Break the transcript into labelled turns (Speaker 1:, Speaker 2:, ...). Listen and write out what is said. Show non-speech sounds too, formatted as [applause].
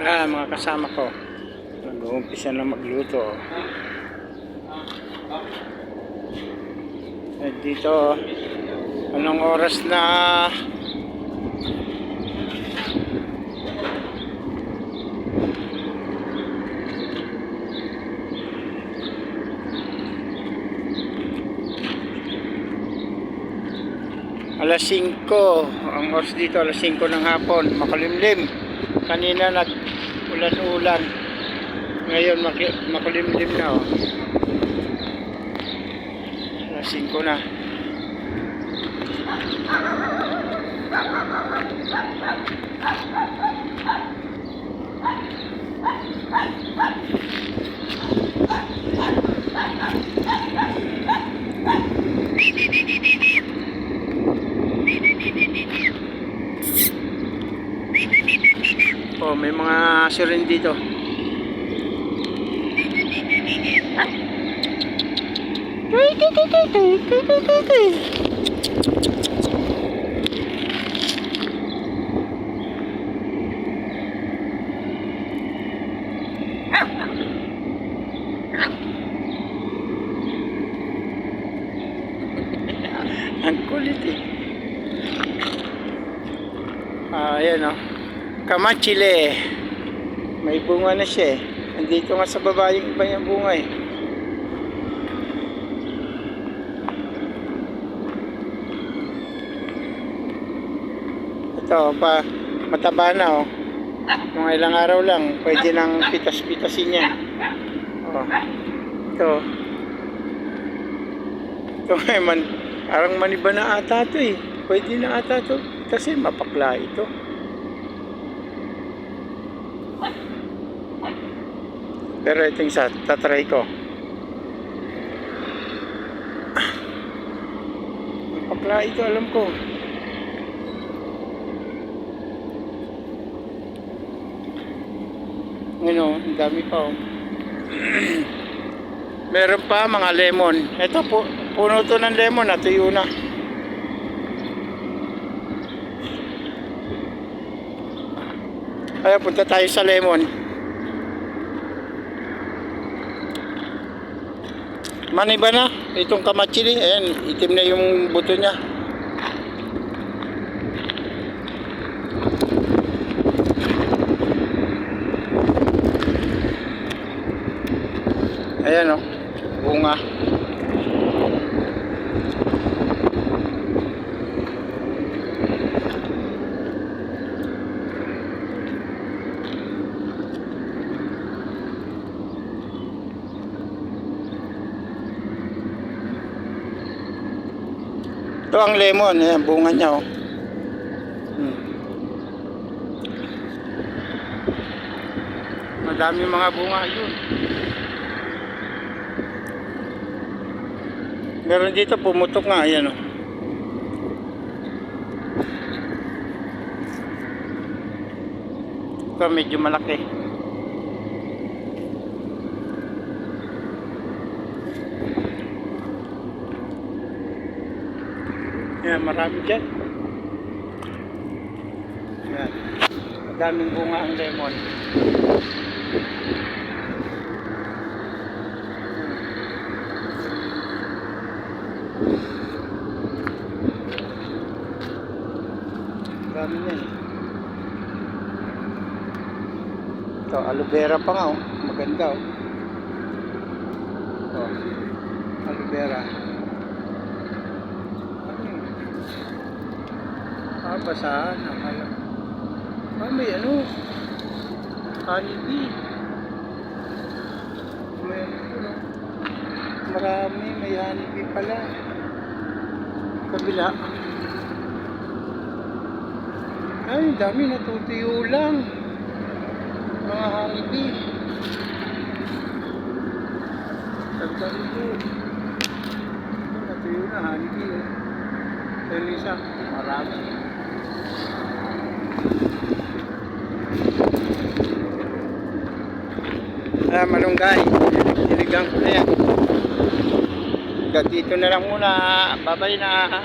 Speaker 1: Ah, mga kasama ko. Nag-uumpisa na magluto. At dito, anong oras na alas 5 ang oras dito alas 5 ng hapon makulimlim kanina nag ulan-ulan ngayon makulimlim na oh. alas 5 na oh may mga aso rin dito [laughs] Ang kulit eh. Ah, ayan oh. Kamachile. May bunga na siya eh. Andito nga sa baba yung iba yung bunga eh. Ito, pa, mataba na oh. Mga ilang araw lang, pwede nang pitas-pitasin yan. Oh. Ito. Ito nga man, parang maniba na ata ito eh. Pwede na ata ito. Kasi mapakla ito. Pero ito yung sa tatry ko. Mapakla ito alam ko. Ano, ang dami pa oh. [clears throat] Meron pa mga lemon. Ito po, puno to ng lemon, natuyo na. Kaya punta tayo sa lemon. Maniba na, itong kamachili, ayan, itim na yung buto niya. Ayan o, bunga. Ito ang lemon, ayan, bunga niya oh. Hmm. Madami mga bunga yun. Meron dito pumutok nga, ayan oh. Ito medyo malaki. Yan, marami dyan. Yan. Madaming bunga ang lemon. Dami niya eh. Ito, aloe vera pa nga oh. Maganda oh. Ito, aloe vera. Ano yun? Ah, basahan. Akala. Ah, may ano. Honeybee. May ano no? Marami. May honeybee pala. Kabila. Ay, dami natutuyo lang. Mga honeybee. Tagdali ito. Natuyo na honeybee. Oh. Ayun isa. Marami. Ah, malunggay. Siligang ko na yan. Hanggang dito na lang muna. Babay na.